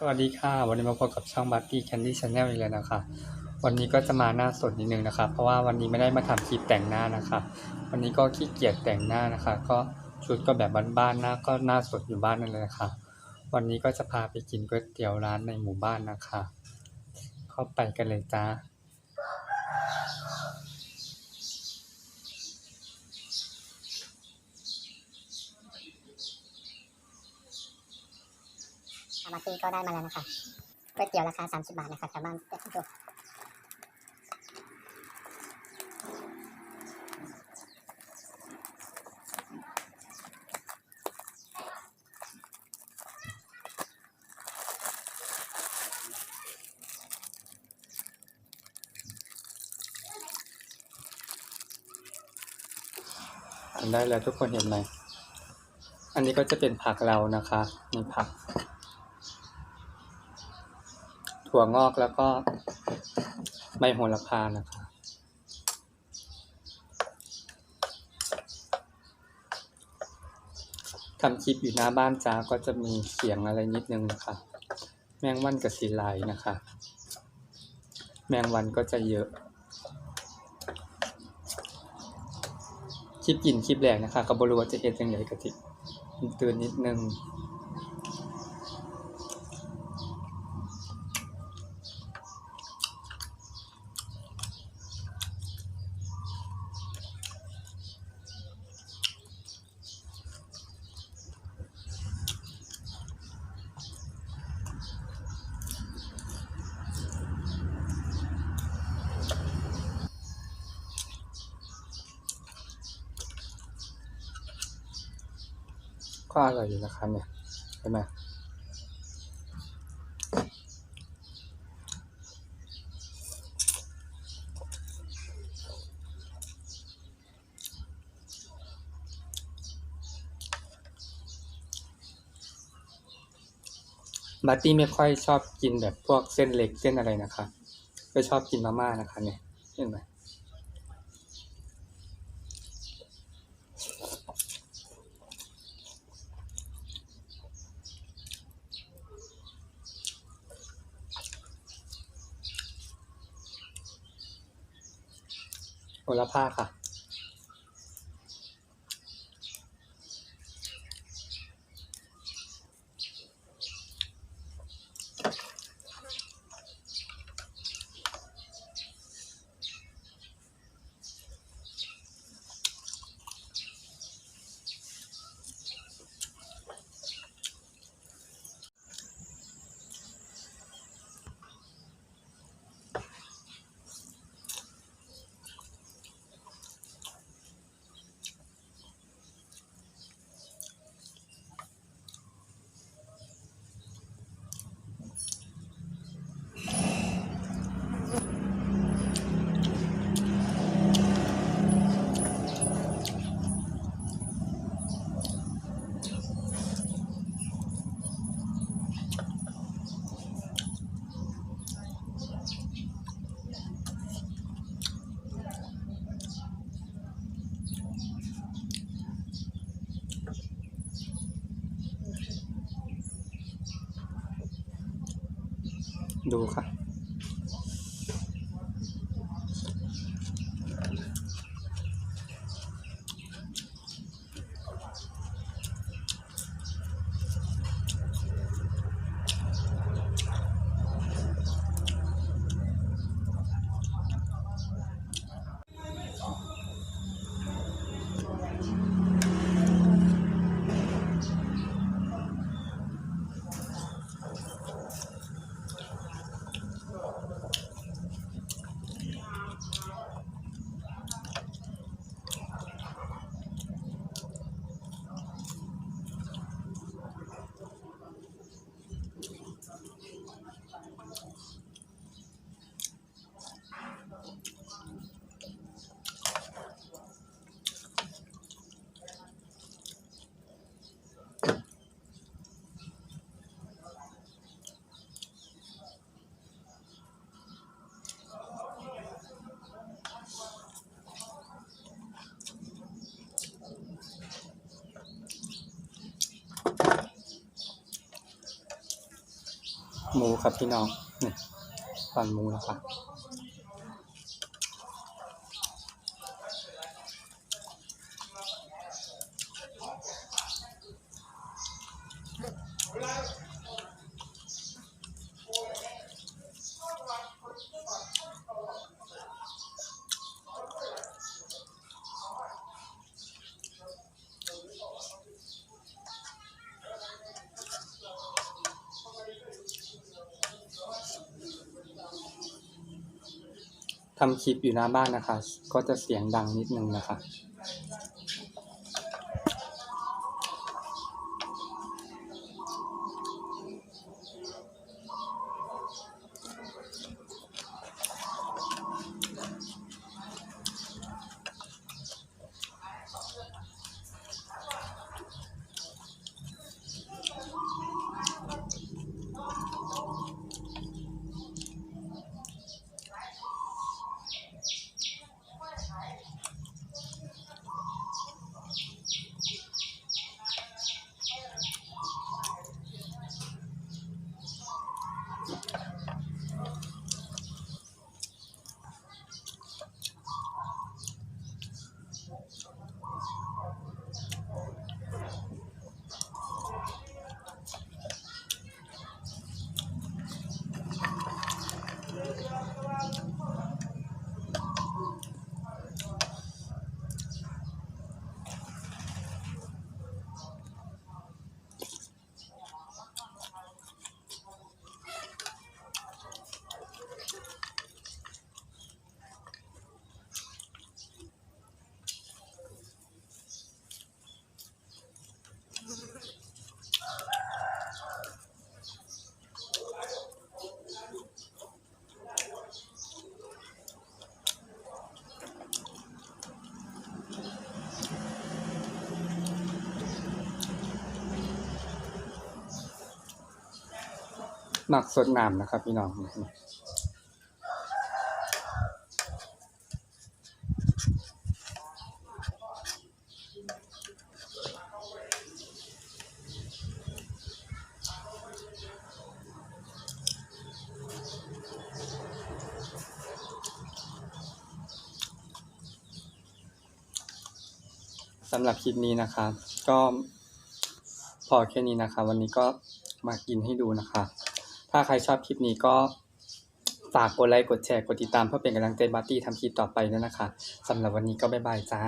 สวัสดีค่ะ วันนี้มาพบกับช่องบัตตี้แคนดี้ชาแนลอีกแล้วนะคะ วันนี้ก็จะมาหน้าสดนิดนึงนะคะ เพราะว่าวันนี้ไม่ได้มาทำคลิปแต่งหน้านะคะ วันนี้ก็ขี้เกียจแต่งหน้านะคะ ก็ชุดก็แบบบ้านๆหน้าก็หน้าสดอยู่บ้านนั่นเลยนะคะ วันนี้ก็จะพาไปกินก๋วยเตี๋ยวร้านในหมู่บ้านนะคะ เข้าไปกันเลยจ้าามากี้ก็ได้มาแล้วนะคะก๋วยเตี๋ยวราคา 30 บาทนะคะชาวบ้านเด็กดูทำได้แล้วทุกคนเห็นไหม อันนี้ก็จะเป็นผักเรานะคะ มีผัก ถั่วงอกแล้วก็ใบโหระพานะคะทำคลิปอยู่หน้าบ้านจ้าก็จะมีเสียงอะไรนิดนึงนะคะ แมงวันกับสีลายนะคะ แมงวันก็จะเยอะ คลิปกินคลิปแรกนะคะก็บรู้ว่าจะเฮ็ดยังไงกะทิตื่นนิดนึง ก็อร่อยอยู่นะคะเนี่ยใช่ไหมบัตตี้ไม่ค่อยชอบกินแบบพวกเส้นเล็กเส้นอะไรนะคะ ก็ชอบกินมาม่านะคะเนี่ยเห็นไหม โหระพาค่ะ ดูค่ะ หมูครับพี่น้องนี่ฟันหมูแล้วค่ะ ทำคลิปอยู่หน้าบ้านนะคะ ก็จะเสียงดังนิดนึงนะคะ หมักสดน้ำนะครับ พี่น้องสำหรับคลิปนี้นะคะก็พอแค่นี้นะคะ วันนี้ก็มากินให้ดูนะคะ ถ้าใครชอบคลิปนี้ก็ฝากกดไลค์ กดแชร์ กดติดตามเพื่อเป็นกำลังใจบัตตี้ทำคลิปต่อไปด้วยนะคะสำหรับวันนี้ก็บ๊ายบายจ้า